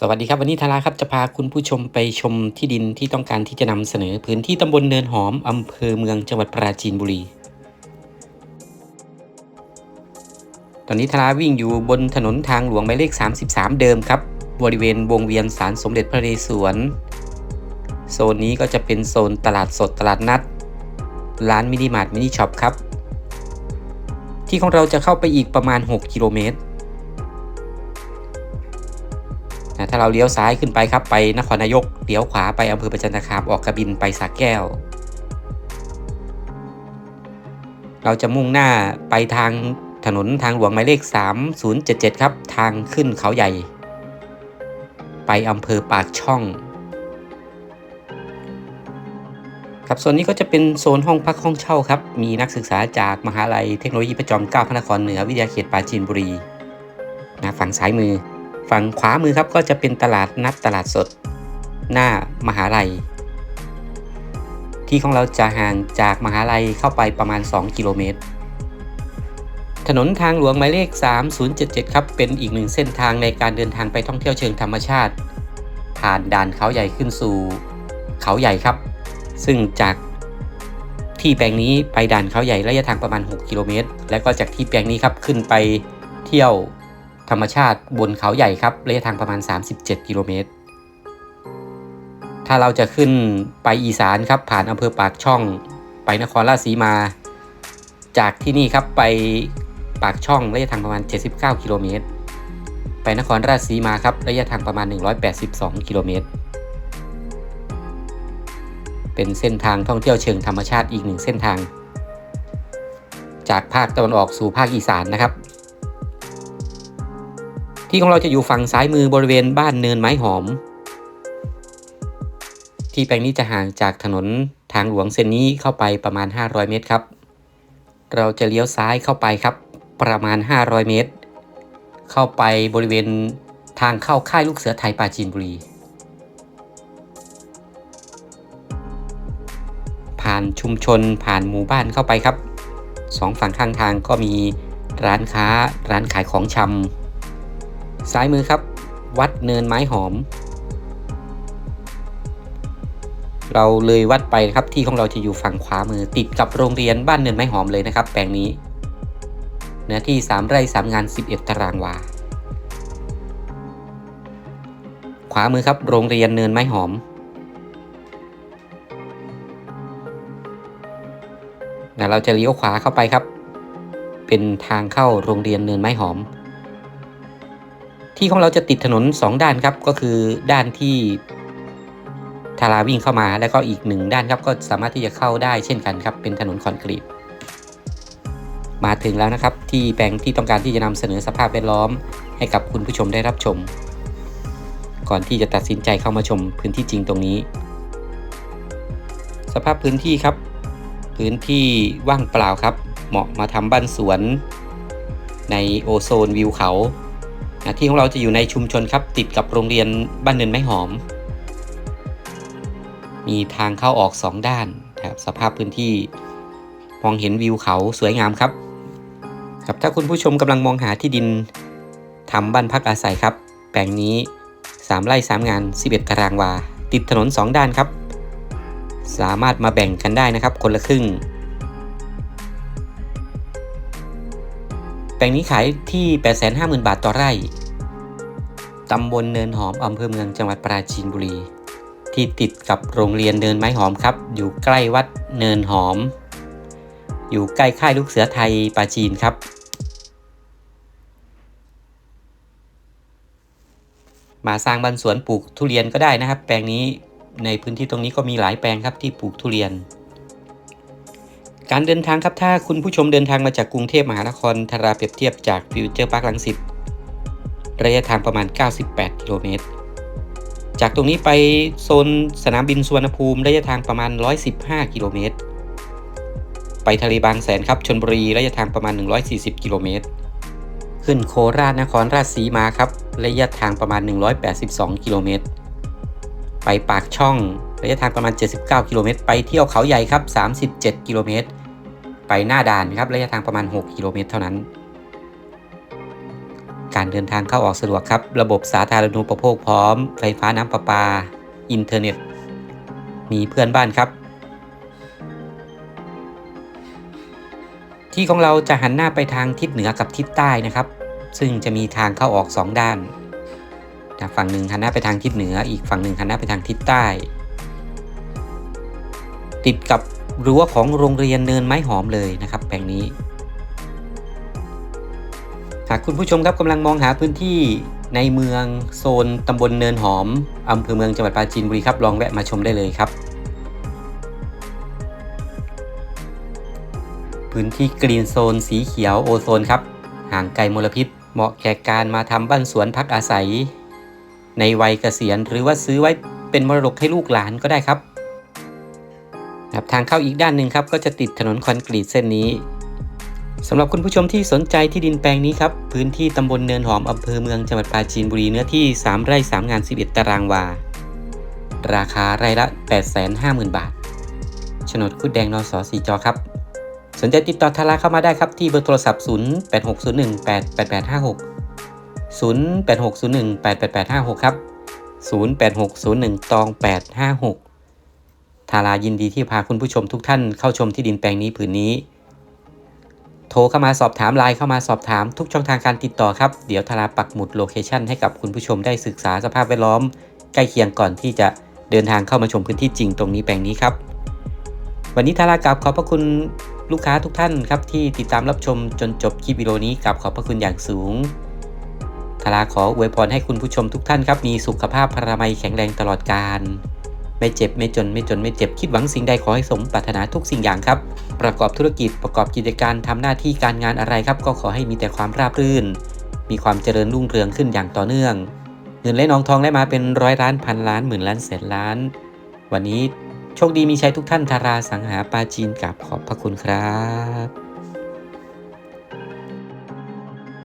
สวัสดีครับ วันนี้ทาราครับจะพาคุณผู้ชมไปชมที่ดินที่ต้องการที่จะนำเสนอพื้นที่ตำบลเนินหอมอำเภอเมืองจังหวัดปราจีนบุรี ตอนนี้ทาราวิ่งอยู่บนถนนทางหลวงหมายเลข 33 เดิมครับ บริเวณวงเวียนศาลสมเด็จพระนเรศวร โซนนี้ก็จะเป็นโซนตลาดสดตลาดนัด ร้านมินิมาร์ทมินิช็อปครับ ที่ของเราจะเข้าไปอีกประมาณ 6 กิโลเมตร นะถ้าเราเลี้ยวซ้ายขึ้นไปครับไปนครนายกเลี้ยวขวาไปอำเภอประจันตคามออกกระบินไปสระแก้ว เราจะมุ่งหน้าไปทางถนนทางหลวงหมายเลข 3077 ครับ ทางขึ้นเขาใหญ่ ไปอำเภอปากช่อง ครับโซนนี้ก็จะเป็นโซนห้องพักห้องเช่าครับ มีนักศึกษาจากมหาลัยเทคโนโลยีพระจอมเกล้าพระนครเหนือวิทยาเขตปราจีนบุรีนะฝั่งซ้ายมือ ฝั่งขวามือครับก็จะเป็นตลาดนัดตลาดสด หน้ามหาลัย ที่ของเราจะห่างจากมหาลัยเข้าไปประมาณ 2 กิโลเมตร ถนนทางหลวงหมายเลข 3077 ครับ เป็นอีกหนึ่งเส้นทางในการเดินทางไปท่องเที่ยวเชิงธรรมชาติ ผ่านด่านเขาใหญ่ขึ้นสู่เขาใหญ่ครับ ซึ่งจากที่แปลงนี้ไปด่านเขาใหญ่ระยะทางประมาณ 6 กิโลเมตร และก็จากที่แปลงนี้ครับขึ้นไปเที่ยว ธรรมชาติบนเขาใหญ่ครับระยะทางประมาณ 37 กิโลเมตร ถ้าเราจะขึ้นไปอีสานครับผ่านอำเภอปากช่อง ไปนครราชสีมา จากที่นี่ครับไปปากช่องระยะทางประมาณ 79 กิโลเมตร ไปนครราชสีมาครับระยะทางประมาณ 182 กิโลเมตร เป็นเส้นทางท่องเที่ยวเชิงธรรมชาติอีกหนึ่งเส้นทาง จากภาคตะวันออกสู่ภาคอีสานนะครับ ที่ของเราจะอยู่ฝั่งซ้ายมือบริเวณบ้านเนินไม้หอม ที่แปลงนี้จะห่างจากถนนทางหลวงเส้นนี้เข้าไปประมาณ 500 เมตรครับ เราจะเลี้ยวซ้ายเข้าไปครับ ประมาณ 500 เมตร เข้าไปบริเวณทางเข้าค่ายลูกเสือไทยปราจีนบุรี ผ่านชุมชนผ่านหมู่บ้านเข้าไปครับสองฝั่งข้างทางก็มีร้านค้าร้านขายของชำ ซ้ายมือครับ วัดเนินไม้หอม เราเลยวัดไปครับที่ของเราจะอยู่ฝั่งขวามือติดกับโรงเรียนบ้านเนินไม้หอมเลยนะครับ แปลงนี้เนื้อที่ 3 ไร่ 3 งาน 11 ตารางวา ขวามือครับโรงเรียนเนินไม้หอมเดี๋ยวเราจะเลี้ยวขวาเข้าไปครับ เป็นทางเข้าโรงเรียนเนินไม้หอม ที่ของเราจะติดถนน 2 ด้านครับ ก็คือด้านที่ทาราวิ่งเข้ามาแล้วก็อีกหนึ่งด้านครับก็สามารถที่จะเข้าได้เช่นกันครับ เป็นถนนคอนกรีตมาถึงแล้วนะครับ ที่แปลงที่ต้องการที่จะนำเสนอสภาพแวดล้อม ให้กับคุณผู้ชมได้รับชม ก่อนที่จะตัดสินใจเข้ามาชมพื้นที่จริงตรงนี้ สภาพพื้นที่ครับ พื้นที่ว่างเปล่าครับ เหมาะมาทำบ้านสวน ในโอโซนวิวเขา ที่ของเราจะอยู่ในชุมชนครับ ติดกับโรงเรียนบ้านเนินไม้หอม มีทางเข้าออก 2 ด้านนะครับสภาพพื้นที่มองเห็นวิวเขาสวยงามครับครับถ้าคุณผู้ชมกำลังมองหาที่ดินทำบ้านพักอาศัยครับ แปลงนี้ 3 ไร่3งาน 11 ตารางวา ติดถนน 2 ด้านครับ สามารถมาแบ่งกันได้นะครับ คนละครึ่ง แปลงนี้ขายที่ 850,000 บาทต่อไร่ ตำบลเนินหอมอำเภอเมืองจังหวัดปราจีนบุรี ที่ติดกับโรงเรียนเนินไม้หอมครับ อยู่ใกล้วัดเนินหอม อยู่ใกล้ค่ายลูกเสือไทยปราจีนครับ มาสร้างบ้านสวนปลูกทุเรียนก็ได้นะครับ แปลงนี้ในพื้นที่ตรงนี้ก็มีหลายแปลงครับที่ปลูกทุเรียน การเดินทางครับถ้าคุณผู้ชมเดินทางมาจากกรุงเทพมหานครทาราเปรียบเทียบจากฟิวเจอร์พาร์คลังสิตระยะทางประมาณ 98 กิโลเมตร จากตรงนี้ไปโซนสนามบินสุวรรณภูมิระยะทางประมาณ 115 กิโลเมตร ไปทะเลบางแสนครับชนบุรีระยะทางประมาณ 140 กิโลเมตร ขึ้นโคราชนครราชสีมาครับระยะทางประมาณ 182 กิโลเมตร ไปปากช่อง ระยะทางประมาณ 79 กิโลเมตร ไปเที่ยวเขาใหญ่ครับ 37 กิโลเมตร ไปหน้าด่านครับ ระยะทางประมาณ 6 กิโลเมตร เท่านั้น การเดินทางเข้าออกสะดวกครับ ระบบสาธารณูปโภคพร้อม ไฟฟ้าน้ำประปา อินเทอร์เน็ต มีเพื่อนบ้านครับ ที่ของเราจะหันหน้าไปทางทิศเหนือกับทิศใต้นะครับ ซึ่งจะมีทางเข้าออก 2 ด้าน ฝั่งหนึ่งหันหน้าไปทางทิศเหนือ อีกฝั่งหนึ่งหันหน้าไปทางทิศใต้ ติดกับรั้วของโรงเรียนเนินไม้หอมเลยนะครับ แปลงนี้ หากคุณผู้ชมครับกำลังมองหาพื้นที่ในเมืองโซนตำบลเนินหอมอำเภอเมืองจังหวัดปราจีนบุรีครับลองแวะมาชมได้เลยครับ พื้นที่กรีนโซนสีเขียวโอโซนครับ ห่างไกลมลพิษ เหมาะแก่การมาทำบ้านสวนพักอาศัย ในวัยเกษียณหรือว่าซื้อไว้เป็นมรดกให้ลูกหลานก็ได้ครับ ครับทางเข้าอีกด้านหนึ่งครับก็จะติดถนนคอนกรีตเส้นนี้สำหรับคุณผู้ชมที่สนใจที่ดินแปลงนี้ครับ พื้นที่ตำบลเนินหอมอำเภอเมืองจังหวัดปราจีนบุรีเนื้อที่ 3 ไร่ 3 งาน 11 ตารางวา ราคาไร่ละ 850,000 บาทโฉนดคุดแดงนสสีจอครับ สนใจติดต่อทาราเข้ามาได้ครับที่เบอร์โทรศัพท์ 0860188856 0860188856 ครับ 0860ตอง856 ทารายินดีที่พาคุณผู้ชมทุกท่านเข้าชมที่ดินแปลงนี้ผืนนี้ โทรเข้ามาสอบถามไลน์เข้ามาสอบถามทุกช่องทางการติดต่อครับ เดี๋ยวทาราปักหมุดโลเคชันให้กับคุณผู้ชมได้ศึกษาสภาพแวดล้อม ใกล้เคียงก่อนที่จะเดินทางเข้ามาชมพื้นที่จริงตรงนี้แปลงนี้ครับ วันนี้ทารากราบขอบพระคุณลูกค้าทุกท่านครับที่ติดตามรับชมจนจบคลิปวิดีโอนี้กราบขอบพระคุณอย่างสูงทาราขออวยพรให้คุณผู้ชมทุกท่านครับมีสุขภาพพรามัยแข็งแรงตลอดกาล ไม่เจ็บไม่จนไม่จนไม่เจ็บคิดหวังสิ่งใดขอให้สมปรารถนาทุกสิ่งอย่างครับ ประกอบธุรกิจประกอบกิจการทำหน้าที่การงานอะไรครับ ก็ขอให้มีแต่ความราบรื่น มีความเจริญรุ่งเรืองขึ้นอย่างต่อเนื่องเงินและนองทองได้มาเป็นร้อยล้านพันล้านหมื่นล้านแสนล้าน วันนี้โชคดีมีชัยทุกท่านทาราสังหาปาจีนกับขอบพระคุณครับ